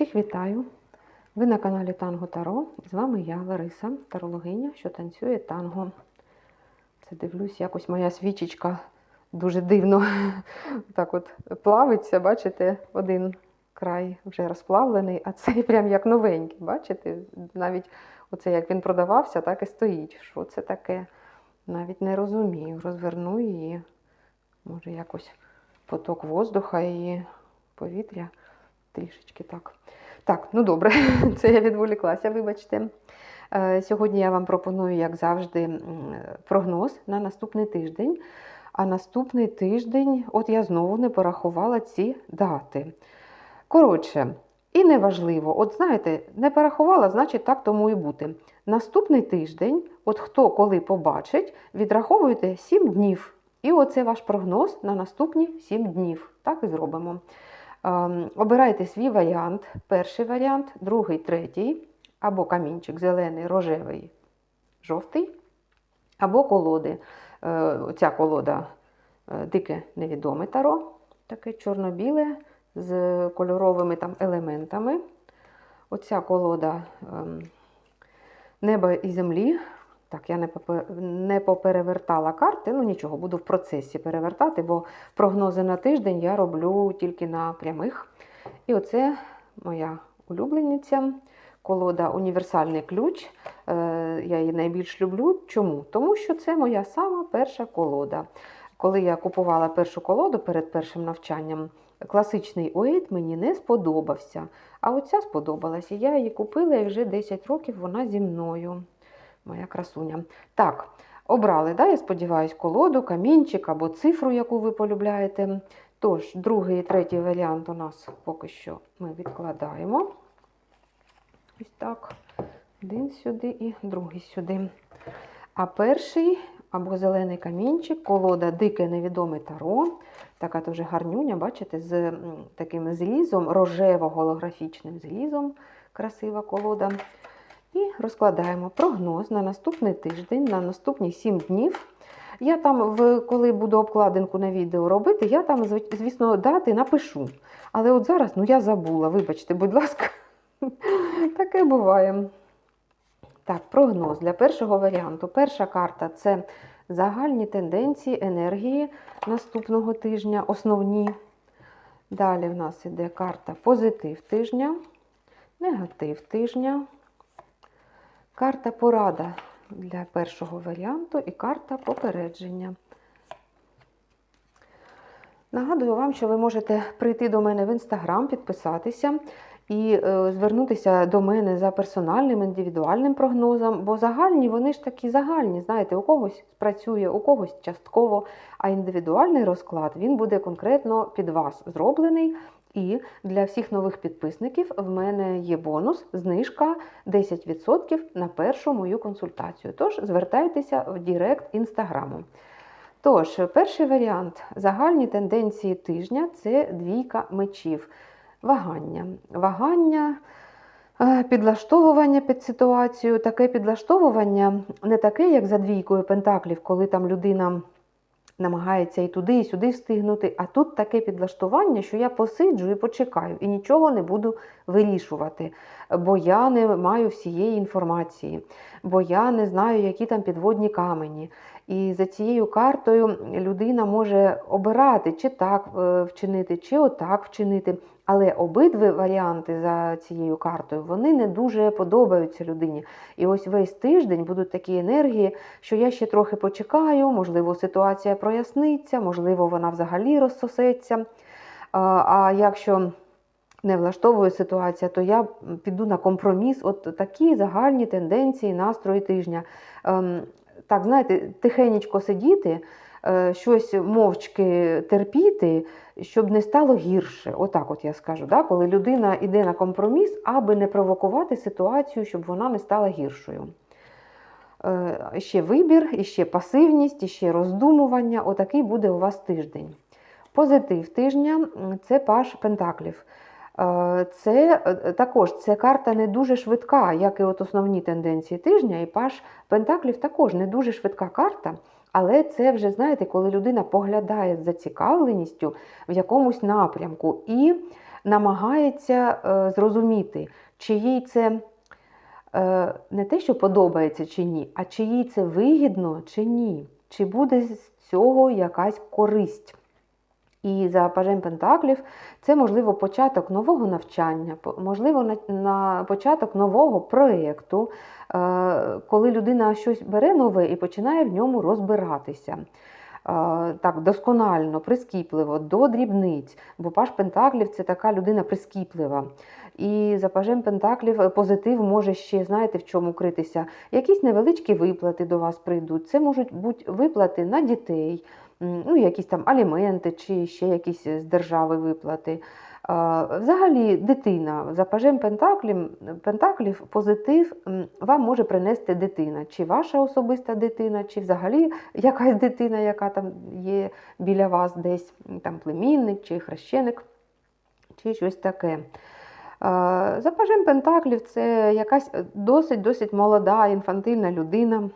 Всіх вітаю! Ви на каналі Танго Таро. З вами я, Лариса, тарологиня, що танцює танго. Це дивлюсь, якось моя свічечка дуже дивно так от плавиться. Бачите, один край вже розплавлений, а цей прям як новенький. Бачите? Навіть оце як він продавався, так і стоїть. Що це таке? Навіть не розумію. Розверну її. Може, якось поток воздуха і повітря трішечки так. Так, ну добре, це я відволіклася, вибачте. Е, Сьогодні я вам пропоную, як завжди, прогноз на наступний тиждень. А наступний тиждень, от я знову не порахувала ці дати. Коротше, і неважливо, от знаєте, не порахувала, значить так тому і бути. Наступний тиждень, от хто коли побачить, відраховуєте 7 днів. І оце ваш прогноз на наступні 7 днів. Так і зробимо. Ем, Обирайте свій варіант. Перший варіант, другий, третій, або камінчик зелений, рожевий, жовтий, або колоди. Е, Оця колода е, дике невідоме таро, таке чорно-біле з кольоровими там елементами. Оця колода ем, неба і землі. Так, я не поперевертала карти, ну нічого, буду в процесі перевертати, бо прогнози на тиждень я роблю тільки на прямих. І оце моя улюблениця, колода Універсальний ключ. Е, Я її найбільш люблю. Чому? Тому що це моя сама перша колода. Коли я купувала першу колоду перед першим навчанням, класичний Уейт мені не сподобався. А оця сподобалася. Я її купила і вже 10 років вона зі мною. Моя красуня. Так, обрали, да, я сподіваюся, колоду, камінчик або цифру, яку ви полюбляєте. Тож, другий і третій варіант у нас поки що ми відкладаємо. Ось так. Один сюди і другий сюди. А перший або зелений камінчик, колода Дике невідоме таро. Така дуже гарнюня, бачите, з таким злізом, рожево-голографічним злізом. Красива колода. І розкладаємо прогноз на наступний тиждень, на наступні 7 днів. Я там, коли буду обкладинку на відео робити, я там, звісно, дати напишу. Але от зараз ну, я забула, вибачте, будь ласка, таке буває. Так, прогноз для першого варіанту. Перша карта це загальні тенденції енергії наступного тижня, основні. Далі в нас іде карта позитив тижня, негатив тижня. Карта порада для першого варіанту і карта попередження. Нагадую вам, що ви можете прийти до мене в інстаграм, підписатися і е, звернутися до мене за персональним індивідуальним прогнозом, бо загальні вони ж такі загальні. Знаєте, у когось спрацює, у когось частково, а індивідуальний розклад він буде конкретно під вас зроблений. І для всіх нових підписників в мене є бонус, знижка 10% на першу мою консультацію. Тож звертайтеся в Дірект інстаграму. Тож, перший варіант загальні тенденції тижня це двійка мечів. Вагання. Вагання, е, підлаштовування під ситуацію. Таке підлаштовування не таке, як за двійкою пентаклів, коли там людина намагається і туди, і сюди встигнути. А тут таке підлаштування, що я посиджу і почекаю, і нічого не буду вирішувати, бо я не маю всієї інформації, бо я не знаю, які там підводні камені. І за цією картою людина може обирати, чи так е, вчинити, чи отак вчинити. Але обидві варіанти за цією картою вони не дуже подобаються людині. І ось весь тиждень будуть такі енергії, що я ще трохи почекаю, можливо, ситуація проясниться, можливо, вона взагалі розсосеться. А, якщо не влаштовує ситуація, то я піду на компроміс. От такі загальні тенденції, настрої тижня. Так, знаєте, тихенечко сидіти, е, щось мовчки терпіти, щоб не стало гірше. Отак, от я скажу, да? коли людина йде на компроміс, аби не провокувати ситуацію, щоб вона не стала гіршою. Е, Ще вибір, і ще пасивність, і ще роздумування. Отакий буде у вас тиждень. Позитив тижня це паш Пентаклів. Е, Це е, також це карта не дуже швидка, як і от основні тенденції тижня, і паш Пентаклів також не дуже швидка карта. Але це вже, знаєте, коли людина поглядає з зацікавленістю в якомусь напрямку і намагається е, зрозуміти, чи їй це е, не те, що подобається чи ні, а чи їй це вигідно чи ні, чи буде з цього якась користь. І за пажем Пентаклів це, можливо, початок нового навчання, можливо, на, на початок нового проєкту, е, коли людина щось бере нове і починає в ньому розбиратися. Е, Так, досконально, прискіпливо, до дрібниць, бо паж Пентаклів це така людина прискіплива. І за пажем Пентаклів позитив може ще, знаєте, в чому критися. Якісь невеличкі виплати до вас прийдуть. Це можуть бути виплати на дітей, ну, якісь там аліменти чи ще якісь з держави виплати. Взагалі, дитина за пажем Пентаклів, Пентаклів позитив вам може принести дитина, чи ваша особиста дитина, чи взагалі якась дитина, яка там є біля вас десь, там племінник чи хрещеник, чи щось таке. За пажем Пентаклів це якась досить-досить молода, інфантильна людина,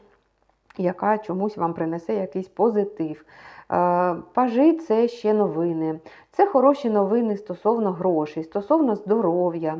яка чомусь вам принесе якийсь позитив. Пажи це ще новини. Це хороші новини стосовно грошей, стосовно здоров'я,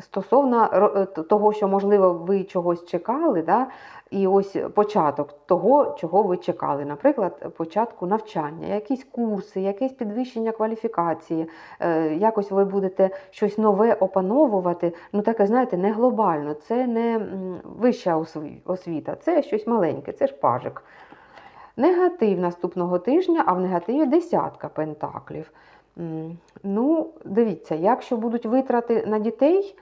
стосовно е, того, що, можливо, ви чогось чекали, да? і ось початок того, чого ви чекали. Наприклад, початку навчання, якісь курси, якесь підвищення кваліфікації, е, якось ви будете щось нове опановувати. Ну, таке, знаєте, не глобально, це не вища освіта, це щось маленьке, це ж пажик. Негатив наступного тижня, а в негативі десятка пентаклів. Ну, дивіться, якщо будуть витрати на дітей,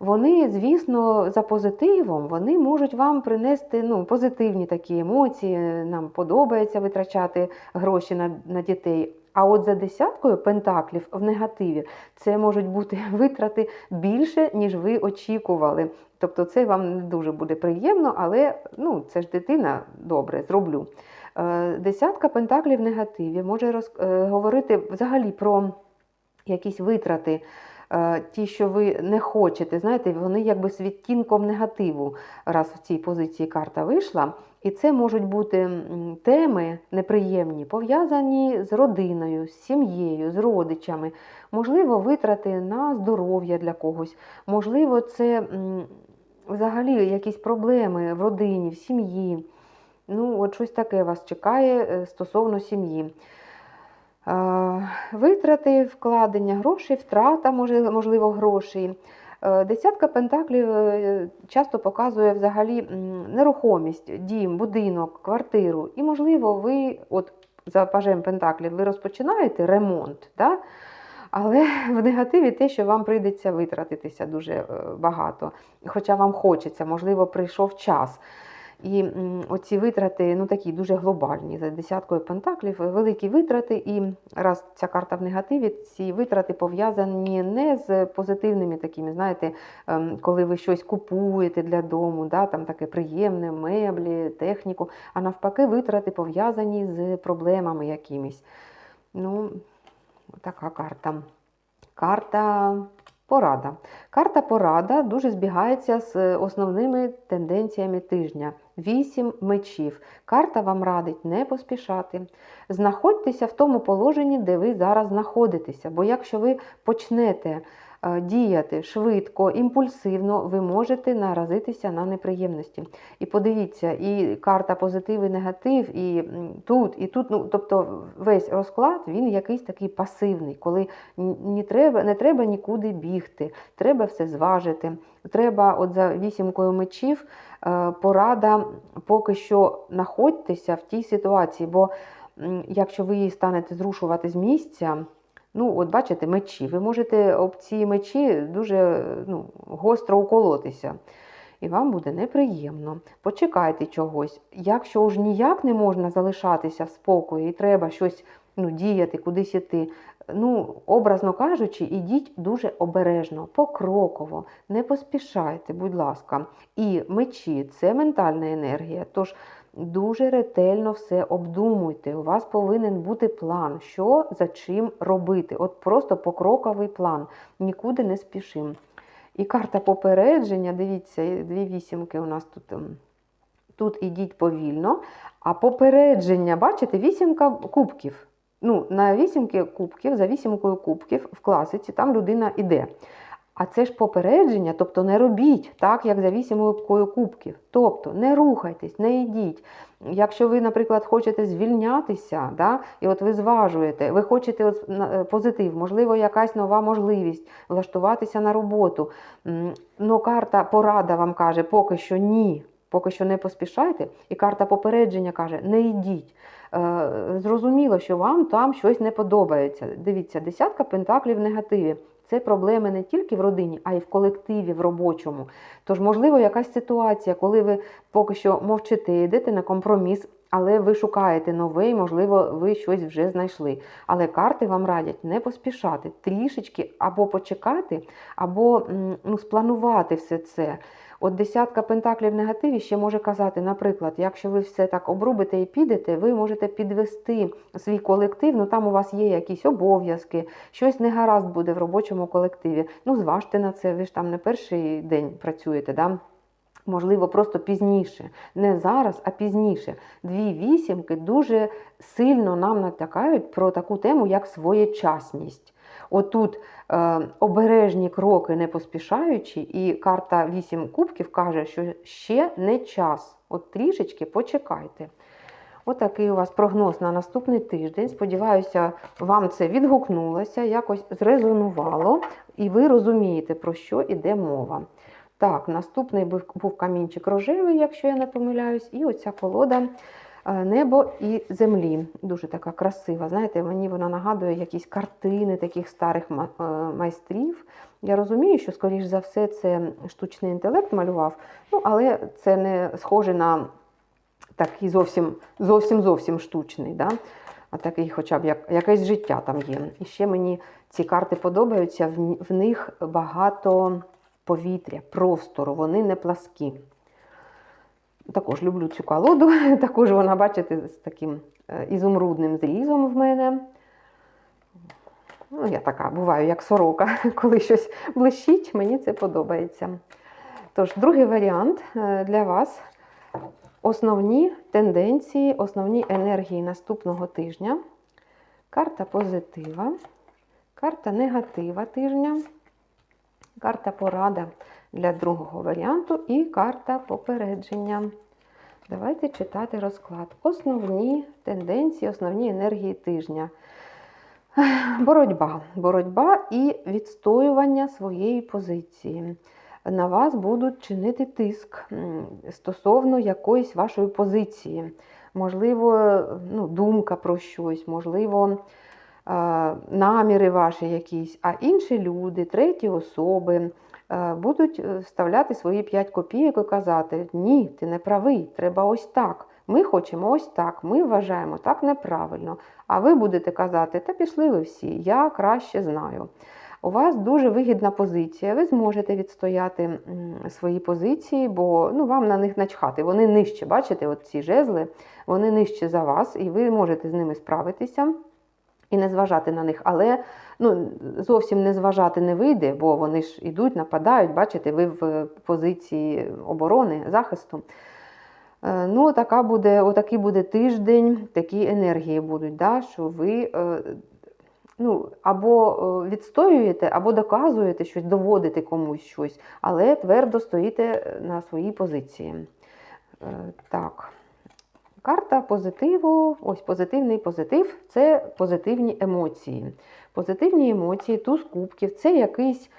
вони, звісно, за позитивом вони можуть вам принести ну, позитивні такі емоції. Нам подобається витрачати гроші на, на дітей. А от за десяткою пентаклів в негативі це можуть бути витрати більше, ніж ви очікували. Тобто це вам не дуже буде приємно, але ну, це ж дитина добре, зроблю. Е, Десятка пентаклів в негативі може роз, е, говорити взагалі про якісь витрати, е, ті, що ви не хочете. Знаєте, вони якби з відтінком негативу, раз в цій позиції карта вийшла. І це можуть бути теми неприємні, пов'язані з родиною, з сім'єю, з родичами. Можливо, витрати на здоров'я для когось. Можливо, це взагалі якісь проблеми в родині, в сім'ї. Ну, от щось таке вас чекає е, стосовно сім'ї. Витрати, вкладення грошей, втрата, можливо, грошей. Е, Десятка пентаклів е, часто показує взагалі нерухомість, дім, будинок, квартиру. І, можливо, ви, от за пажем пентаклів, ви розпочинаєте ремонт, да? але в негативі те, що вам прийдеться витратитися дуже багато. Хоча вам хочеться, можливо, прийшов час. І оці витрати ну, такі дуже глобальні. За десяткою пентаклів е, великі витрати, і раз ця карта в негативі, ці витрати пов'язані не з позитивними такими, знаєте, ем, коли ви щось купуєте для дому, да, там таке приємне, меблі, техніку, а навпаки, витрати пов'язані з проблемами якимись. Ну, така карта. Карта порада. Карта порада дуже збігається з основними тенденціями тижня. Вісім мечів. Карта вам радить не поспішати. Знаходьтеся в тому положенні, де ви зараз знаходитеся. Бо якщо ви почнете е, діяти швидко, імпульсивно, ви можете наразитися на неприємності. І подивіться, і карта позитив і негатив, і тут, і тут. Ну, тобто весь розклад він якийсь такий пасивний, коли не треба, не треба нікуди бігти, треба все зважити. Треба, от за вісімкою мечів, е, порада поки що знаходьтеся в тій ситуації, бо якщо ви її станете зрушувати з місця, ну, от бачите, мечі, ви можете об ці мечі дуже ну, гостро уколотися. І вам буде неприємно. Почекайте чогось. Якщо ж ніяк не можна залишатися в спокої і треба щось ну, діяти, кудись іти, ну, образно кажучи, ідіть дуже обережно, покроково, не поспішайте, будь ласка. І мечі це ментальна енергія. Тож дуже ретельно все обдумуйте. У вас повинен бути план, що за чим робити. От просто покроковий план. Нікуди не спішимо. І карта попередження, дивіться, дві вісімки у нас тут. ем, Тут ідіть повільно, а попередження, бачите, вісімка кубків. ну, на вісімки кубків, за вісімкою кубків в класиці там людина іде. А це ж попередження, тобто не робіть так, як за вісімкою кубків. Тобто не рухайтесь, не йдіть. Якщо ви, наприклад, хочете звільнятися, да, і от ви зважуєте, ви хочете от, е, позитив, можливо, якась нова можливість влаштуватися на роботу. М, Ну, карта порада вам каже, поки що ні, поки що не поспішайте. І карта попередження каже, не йдіть. Е, Зрозуміло, що вам там щось не подобається. Дивіться, десятка пентаклів в негативі. Це проблеми не тільки в родині, а й в колективі, в робочому. Тож, можливо, якась ситуація, коли ви поки що мовчите, йдете на компроміс, але ви шукаєте новий, можливо, ви щось вже знайшли. Але карти вам радять не поспішати, трішечки або почекати, або ну, спланувати все це. От десятка пентаклів в негативі ще може казати, наприклад, якщо ви все так обрубите і підете, ви можете підвести свій колектив, ну там у вас є якісь обов'язки, щось негаразд буде в робочому колективі. Ну, зважте на це, ви ж там не перший день працюєте. Да? Можливо, просто пізніше. Не зараз, а пізніше. Дві вісімки дуже сильно нам натякають про таку тему, як своєчасність. Отут е, обережні кроки не поспішаючи, і карта 8 кубків каже, що ще не час. От трішечки почекайте. Отакий у вас прогноз на наступний тиждень. Сподіваюся, вам це відгукнулося, якось зрезонувало, і ви розумієте, про що йде мова. Так, наступний був, був камінчик рожевий, якщо я не помиляюсь, і оця колода е, небо і землі. Дуже така красива. Знаєте, мені вона нагадує якісь картини таких старих е, майстрів. Я розумію, що, скоріш за все, це штучний інтелект малював, ну, але це не схоже на такий зовсім зовсім зовсім штучний. Да? А такий, хоча б як, якесь життя там є. І ще мені ці карти подобаються, в, в них багато повітря, простору, вони не пласкі. Також люблю цю колоду. Також вона, бачите, з таким е, ізумрудним зрізом в мене. Ну, я така буваю, як сорока, коли щось блищить, мені це подобається. Тож, другий варіант е, для вас основні тенденції, основні енергії наступного тижня. Карта позитива, карта негатива тижня, карта порада для другого варіанту і карта попередження. Давайте читати розклад. Основні тенденції, основні енергії тижня. Боротьба. Боротьба і відстоювання своєї позиції. На вас будуть чинити тиск стосовно якоїсь вашої позиції. Можливо, ну, думка про щось, можливо, наміри ваші якісь, а інші люди, треті особи е, будуть е, вставляти свої 5 копійок і казати: ні, ти не правий, треба ось так. Ми хочемо ось так, ми вважаємо так неправильно. А ви будете казати, та пішли ви всі, я краще знаю. У вас дуже вигідна позиція, ви зможете відстояти свої позиції, бо ну, вам на них начхати. Вони нижче, бачите, от ці жезли, вони нижче за вас, і ви можете з ними справитися і не зважати на них. Але ну, зовсім не зважати не вийде, бо вони ж ідуть, нападають, бачите, ви в позиції оборони, захисту. Е, Ну, така буде, отакий буде тиждень, такі енергії будуть, да, що ви е, ну, або е, відстоюєте, або доказуєте щось, доводите комусь щось, але твердо стоїте на своїй позиції. Так. Карта позитиву, ось позитивний позитив це позитивні емоції. Позитивні емоції, туз кубків це якийсь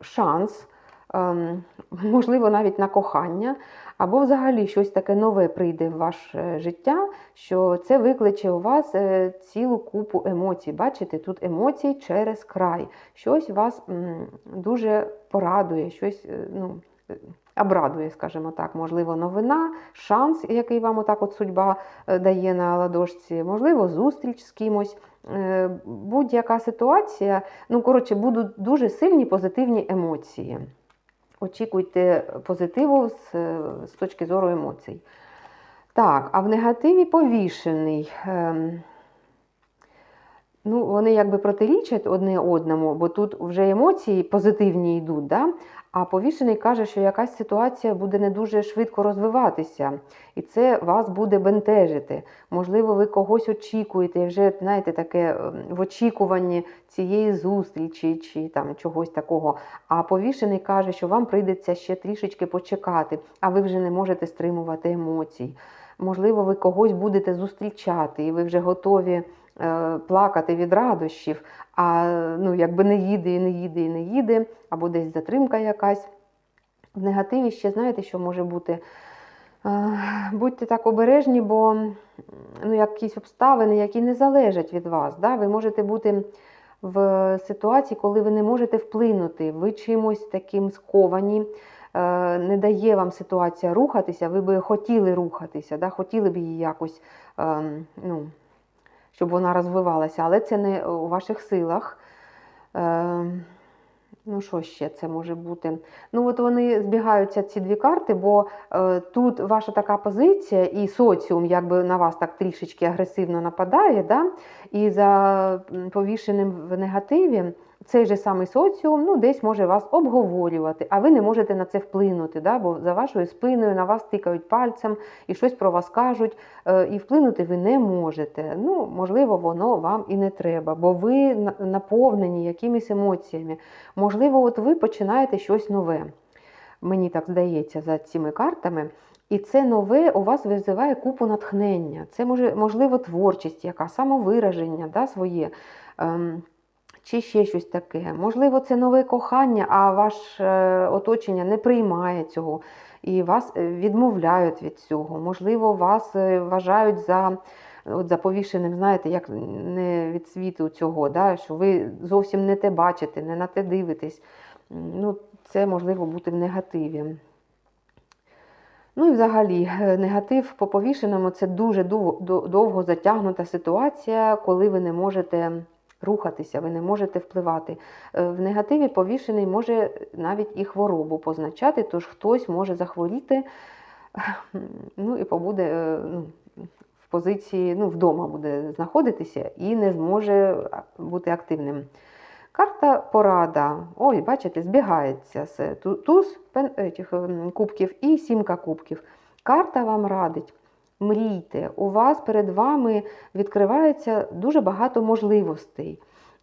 шанс, ем, можливо, навіть на кохання, або взагалі щось таке нове прийде в ваше життя, що це викличе у вас е, цілу купу емоцій. Бачите, тут емоції через край. Щось вас дуже порадує, щось е, ну, е, обрадує, скажімо так, можливо, новина, шанс, який вам отак от судьба е, дає на ладошці, можливо, зустріч з кимось. Е, Будь-яка ситуація, ну, коротше, будуть дуже сильні позитивні емоції. Очікуйте позитиву з, е, з точки зору емоцій. Так, а в негативі повішений. Ем, ну, вони якби протирічать одне одному, бо тут вже емоції позитивні йдуть. Да? А повішений каже, що якась ситуація буде не дуже швидко розвиватися, і це вас буде бентежити. Можливо, ви когось очікуєте, і вже знаєте, таке ем, в очікуванні цієї зустрічі чи там чогось такого. А повішений каже, що вам прийдеться ще трішечки почекати, а ви вже не можете стримувати емоцій. Можливо, ви когось будете зустрічати, і ви вже готові е, плакати від радощів, а ну, якби не їде, і не їде, і не їде, або десь затримка якась. В негативі ще знаєте, що може бути? Е, Будьте так обережні, бо ну, якісь обставини, які не залежать від вас. Да? Ви можете бути в ситуації, коли ви не можете вплинути, ви чимось таким сковані, е, не дає вам ситуація рухатися, ви би хотіли рухатися, да? хотіли б її якось, ем, ну, щоб вона розвивалася, але це не у ваших силах. Ем, Ну, що ще це може бути? Ну, от вони збігаються ці дві карти, бо е, тут ваша така позиція, і соціум якби на вас так трішечки агресивно нападає, да? і за повішеним в негативі цей же самий соціум ну, десь може вас обговорювати, а ви не можете на це вплинути, да? бо за вашою спиною на вас тикають пальцем і щось про вас кажуть, е, і вплинути ви не можете. Ну, Можливо, воно вам і не треба, бо ви наповнені якимись емоціями. Можливо, от ви починаєте щось нове. Мені так здається за цими картами. І це нове у вас визиває купу натхнення. Це може, можливо, творчість, яка самовираження да, своє. Ем, чи ще щось таке. Можливо, це нове кохання, а ваше оточення не приймає цього і вас е, відмовляють від цього. Можливо, вас е, вважають за. От за повішеним, знаєте, як не від світу цього, да, що ви зовсім не те бачите, не на те дивитесь. Ну, це можливо бути в негативі. Ну і взагалі, е, негатив по повішеному це дуже довго затягнута ситуація, коли ви не можете рухатися, ви не можете впливати. Е, В негативі повішений може навіть і хворобу позначати, тож хтось може захворіти, ну і побуде е, ну, в позиції, ну, вдома буде знаходитися і не зможе бути активним. Карта порада. Ой, бачите, збігається туз ем, кубків і сімка кубків. Карта вам радить. Мрійте, у вас перед вами відкривається дуже багато можливостей.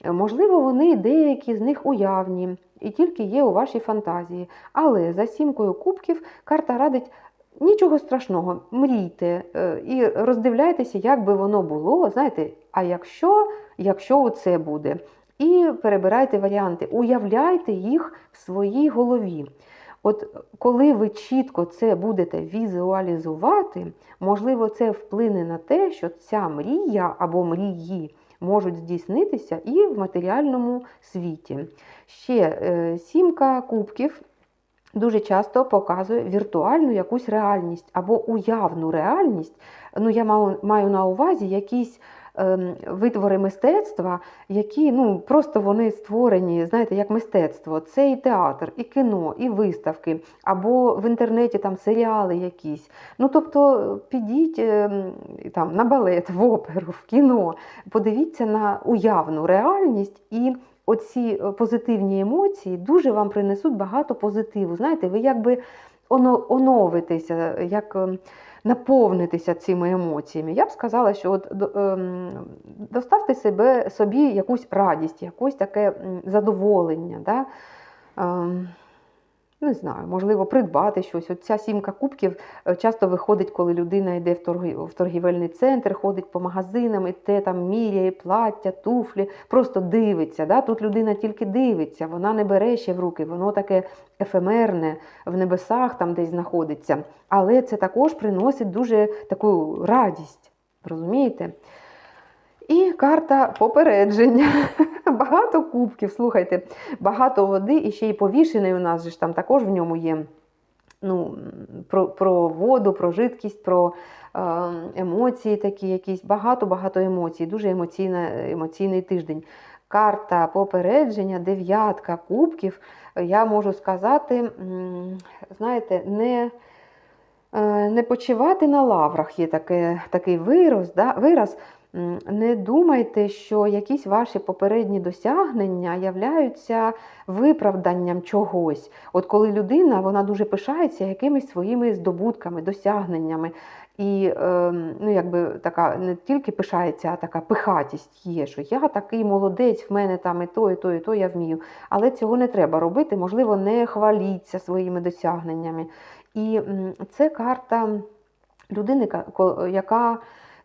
Можливо, вони деякі з них уявні і тільки є у вашій фантазії. Але за сімкою кубків карта радить нічого страшного, мрійте е, і роздивляйтеся, як би воно було. Знаєте, а якщо, якщо це буде? І перебирайте варіанти, уявляйте їх в своїй голові. От коли ви чітко це будете візуалізувати, можливо, це вплине на те, що ця мрія або мрії можуть здійснитися і в матеріальному світі. Ще е, сімка кубків дуже часто показує віртуальну якусь реальність або уявну реальність. Ну, я маю, на увазі якісь витвори мистецтва, які ну, просто вони створені, знаєте, як мистецтво. Це і театр, і кіно, і виставки, або в інтернеті там серіали якісь. Ну, тобто підіть ем, там, на балет, в оперу, в кіно, подивіться на уявну реальність і. Оці е, позитивні емоції дуже вам принесуть багато позитиву. Знаєте, ви якби оновитеся, як ем, наповнитися цими емоціями. Я б сказала, що от ем, доставте себе, собі якусь радість, якусь таке задоволення. Да? Не знаю, можливо, придбати щось. От ця сімка кубків е, часто виходить, коли людина йде в, торги, в торгівельний центр, ходить по магазинам, і те там міряє плаття, туфлі, просто дивиться. Да? Тут людина тільки дивиться, вона не бере ще в руки, воно таке ефемерне, в небесах там десь знаходиться. Але це також приносить дуже таку радість. Розумієте? І карта попередження. Багато кубків, слухайте, багато води і ще й повішений у нас же ж там також в ньому є. Ну, про, про воду, про жидкість, про е, емоції такі якісь. Багато-багато емоцій, дуже емоційна, емоційний тиждень. Карта попередження, дев'ятка кубків. Я можу сказати, знаєте, не. Е, Не почивати на лаврах є таке, такий вираз, да? вираз. Не думайте, що якісь ваші попередні досягнення являються виправданням чогось. От коли людина вона дуже пишається якимись своїми здобутками, досягненнями. І е, ну, якби така не тільки пишається, а така пихатість є, що я такий молодець, в мене там і то, і то, і то я вмію. Але цього не треба робити, можливо, не хваліться своїми досягненнями. І це карта людини, яка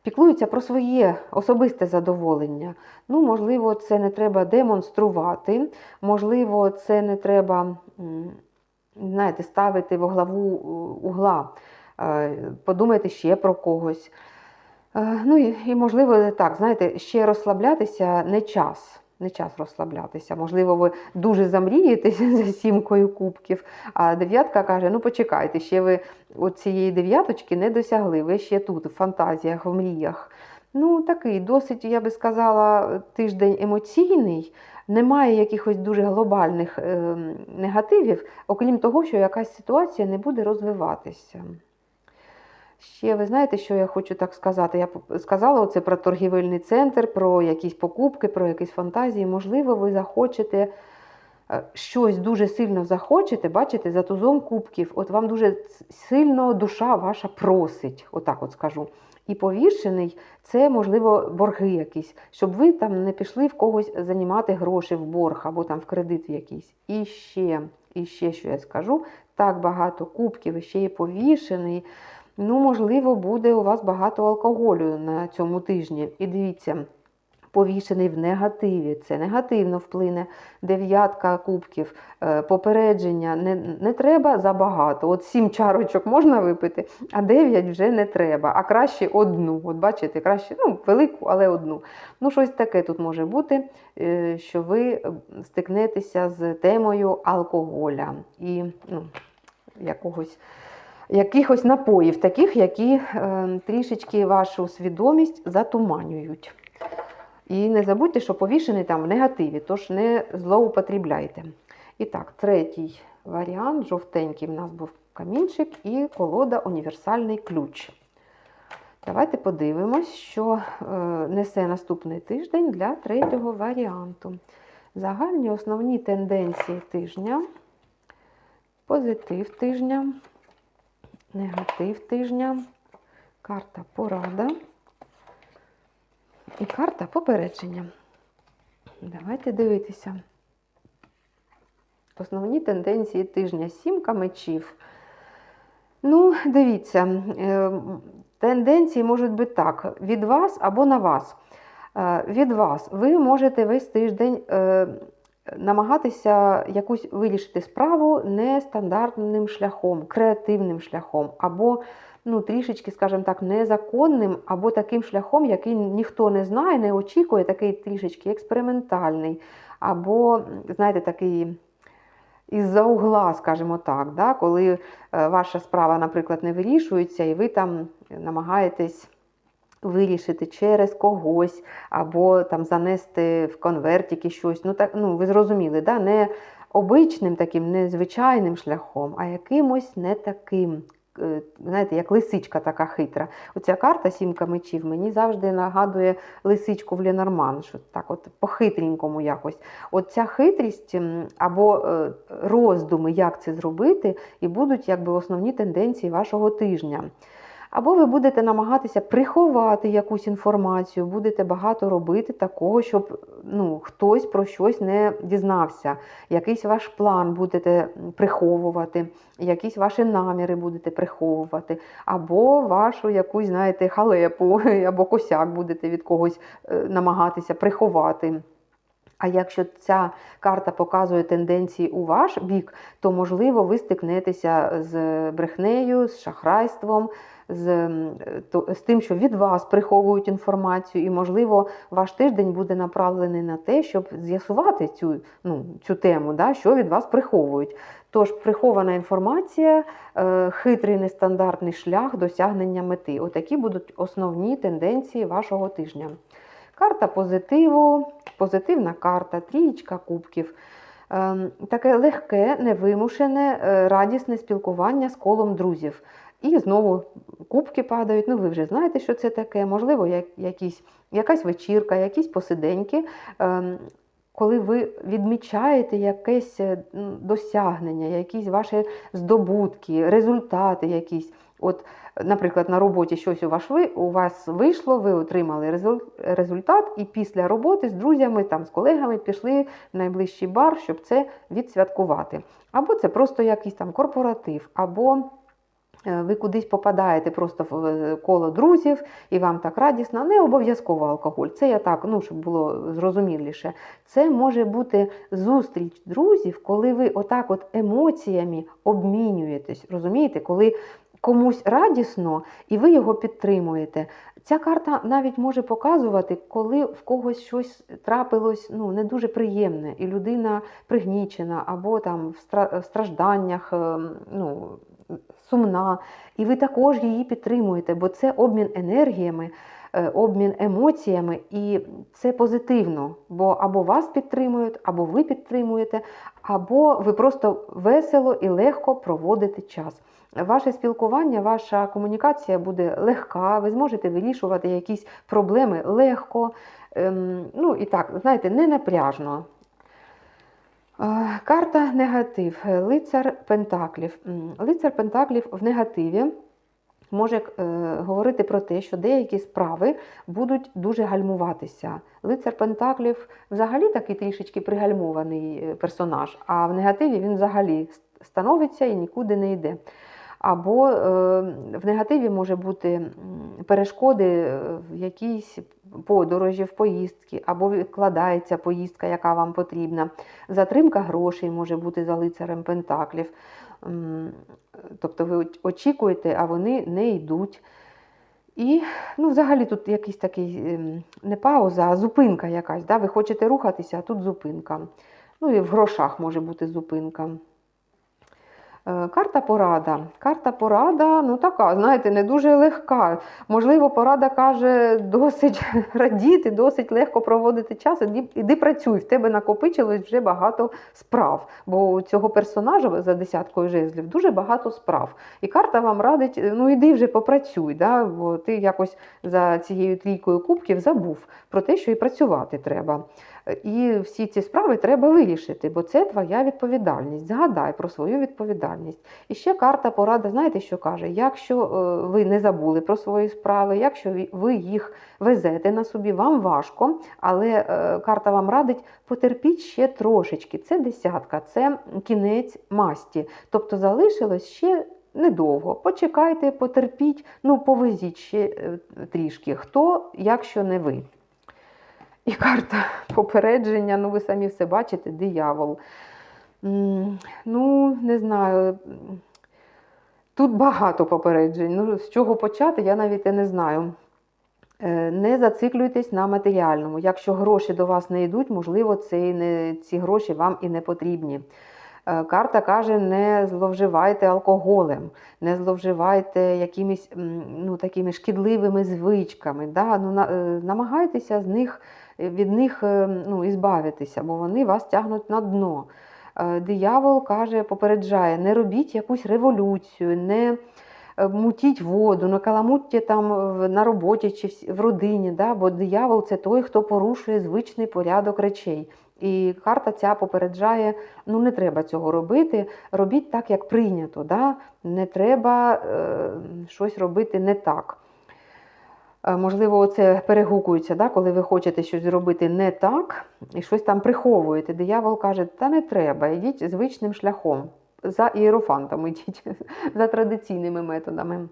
піклується про своє особисте задоволення. Ну, можливо, це не треба демонструвати, можливо, це не треба знаєте, ставити во главу е, угла. подумати ще про когось. Е, Ну і можливо, так, знаєте, ще розслаблятися не час. Не час розслаблятися. Можливо, ви дуже замрієтеся за сімкою кубків, а дев'ятка каже: ну почекайте, ще ви цієї дев'яточки не досягли, ви ще тут, в фантазіях, в мріях. Ну, такий досить, я би сказала, тиждень емоційний. Немає якихось дуже глобальних е, негативів, окрім того, що якась ситуація не буде розвиватися. Ще ви знаєте, що я хочу так сказати? Я сказала оце про торгівельний центр, про якісь покупки, про якісь фантазії. Можливо, ви захочете е, щось дуже сильно захочете, бачите, за тузом кубків, от вам дуже сильно душа ваша просить, отак от скажу. І повішений це, можливо, борги якісь, щоб ви там не пішли в когось займати гроші в борг або там в кредит якийсь. І ще, і ще, що я скажу, так багато кубків, і ще є повішений. Ну, можливо, буде у вас багато алкоголю на цьому тижні. І дивіться, повішений в негативі. Це негативно вплине. Дев'ятка кубків, е, попередження. Не, не треба забагато. От сім чарочок можна випити, а дев'ять вже не треба. А краще одну. От бачите, краще ну, велику, але одну. Ну, щось таке тут може бути, е, що ви е, стикнетеся з темою алкоголя і ну, якогось якихось напоїв, таких, які е, трішечки вашу свідомість затуманюють. І не забудьте, що повішений там в негативі, тож не злоупотрібляйте. І так, третій варіант, жовтенький в нас був камінчик і колода універсальний ключ. Давайте подивимось, що е, несе наступний тиждень для третього варіанту. Загальні основні тенденції тижня, позитив тижня, негатив тижня, карта порада і карта попередження. Давайте дивитися. Основні тенденції тижня сімка мечів. Ну, дивіться, е, тенденції можуть бути так: від вас або на вас. Е, Від вас ви можете весь тиждень е, намагатися якусь вирішити справу нестандартним шляхом, креативним шляхом, або ну, трішечки, скажімо так, незаконним, або таким шляхом, який ніхто не знає, не очікує, такий трішечки експериментальний, або, знаєте, такий. Із-за угла, скажімо так, да? коли е, ваша справа, наприклад, не вирішується, і ви там намагаєтесь вирішити через когось, або там занести в конвертики щось. Ну, так, ну ви зрозуміли, да? не обичним таким незвичайним шляхом, а якимось не таким. е, Знаєте, як лисичка така хитра. Оця карта сімка мечів мені завжди нагадує лисичку в Ленорман, що так от по-хитренькому якось. От ця хитрість або е, роздуми, як це зробити, і будуть якби основні тенденції вашого тижня. Або ви будете намагатися приховати якусь інформацію, будете багато робити такого, щоб ну, хтось про щось не дізнався. Якийсь ваш план будете приховувати, якісь ваші наміри будете приховувати, або вашу якусь, знаєте, халепу, або косяк будете від когось е, намагатися приховати. А якщо ця карта показує тенденції у ваш бік, то можливо ви стикнетеся з брехнею, з шахрайством, з, з тим, що від вас приховують інформацію, і, можливо, ваш тиждень буде направлений на те, щоб з'ясувати цю, ну, цю тему, да, що від вас приховують. Тож прихована інформація, е, хитрий нестандартний шлях досягнення мети. Отакі будуть основні тенденції вашого тижня. Карта позитиву, позитивна карта, трієчка кубків. Ем, Таке легке, невимушене, е, радісне спілкування з колом друзів. І знову кубки падають. Ну, ви вже знаєте, що це таке. Можливо, як, якісь, якась вечірка, якісь посиденьки. Ем, коли ви відмічаєте якесь е, досягнення, якісь ваші здобутки, результати якісь. От, наприклад, на роботі щось у вас, у вас вийшло, ви отримали результат, і після роботи з друзями, там, з колегами пішли в найближчий бар, щоб це відсвяткувати. Або це просто якийсь там корпоратив, або ви кудись попадаєте просто в е, коло друзів, і вам так радісно, не обов'язково алкоголь. Це я так, ну, щоб було зрозуміліше. Це може бути зустріч друзів, коли ви отак от емоціями обмінюєтесь. Розумієте, коли комусь радісно і ви його підтримуєте. Ця карта навіть може показувати, коли в когось щось трапилось ну, не дуже приємне, і людина пригнічена або там в стражданнях, ем, ну, сумна, і ви також її підтримуєте, бо це обмін енергіями, е, обмін емоціями, і це позитивно, бо або вас підтримують, або ви підтримуєте, або ви просто весело і легко проводите час. Ваше спілкування, ваша комунікація буде легка, ви зможете вирішувати якісь проблеми легко, ем, ну і так, знаєте, не напряжно. Карта негатив, лицар Пентаклів. Лицар Пентаклів в негативі може е, говорити про те, що деякі справи будуть дуже гальмуватися. Лицар Пентаклів взагалі такий трішечки пригальмований е, персонаж, а в негативі він взагалі становиться і нікуди не йде. Або е, в негативі може бути перешкоди е, в якійсь подорожі, в поїздки, або відкладається поїздка, яка вам потрібна. Затримка грошей може бути за лицарем Пентаклів. Тобто ви очікуєте, а вони не йдуть. І ну, взагалі тут якийсь такий ем, не пауза, а зупинка якась. Да? Ви хочете рухатися, а тут зупинка. Ну і в грошах може бути зупинка. Е, Карта порада. Карта порада, ну така, знаєте, не дуже легка. Можливо, порада каже досить радіти, досить легко проводити час. Іди, іди працюй, в тебе накопичилось вже багато справ. Бо у цього персонажа за десяткою жезлів дуже багато справ. І карта вам радить: ну іди вже попрацюй, да? бо ти якось за цією трійкою кубків забув про те, що і працювати треба. І всі ці справи треба вирішити, бо це твоя відповідальність. Згадай про свою відповідальність. І ще карта порада, знаєте, що каже? Якщо е, ви не забули про свої справи, якщо ви- їх везете на собі, вам важко, але е, карта вам радить потерпіть ще трошечки. Це десятка, це кінець масті. Тобто залишилось ще. Недовго. Почекайте, потерпіть, ну повезіть ще е, трішки. Хто, якщо не ви? І карта попередження, ну ви самі все бачите, диявол. Ну, не знаю. Тут багато попереджень. Ну, з чого почати, я навіть і не знаю. Е, Не зациклюйтесь на матеріальному. Якщо гроші до вас не йдуть, можливо, це не, ці гроші вам і не потрібні. Е, Карта каже, не зловживайте алкоголем, не зловживайте якимись ну, такими шкідливими звичками. Да? Ну, на, е, намагайтеся з них, від них е, ну, ізбавитися, бо вони вас тягнуть на дно. Е, Диявол каже, попереджає, не робіть якусь революцію, не е, мутіть воду, не каламутьте там на роботі чи в- родині, да? бо диявол це той, хто порушує звичний порядок речей. І карта ця попереджає, ну не треба цього робити, робіть так, як прийнято. Да? Не треба е, щось робити не так. Е, Можливо, це перегукується, да? коли ви хочете щось зробити не так і щось там приховуєте. Диявол каже, та не треба, йдіть звичним шляхом, за ієрофантом йдіть, за традиційними методами.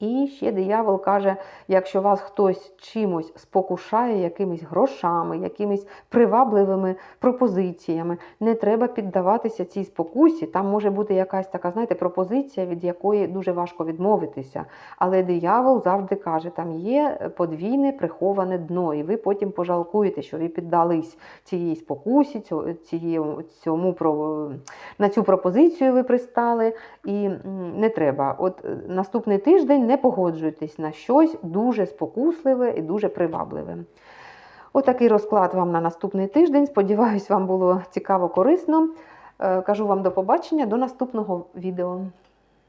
І ще диявол каже, якщо вас хтось чимось спокушає, якимись грошами, якимись привабливими пропозиціями, не треба піддаватися цій спокусі. Там може бути якась така, знаєте, пропозиція, від якої дуже важко відмовитися. Але диявол завжди каже, там є подвійне приховане дно, і ви потім пожалкуєте, що ви піддались цієї спокусі, цьому, цьому на цю пропозицію ви пристали. І не треба. От е, наступний тиждень не погоджуйтесь на щось дуже спокусливе і дуже привабливе. Отакий розклад вам на наступний тиждень. Сподіваюсь, вам було цікаво, корисно. Е, Кажу вам до побачення, до наступного відео.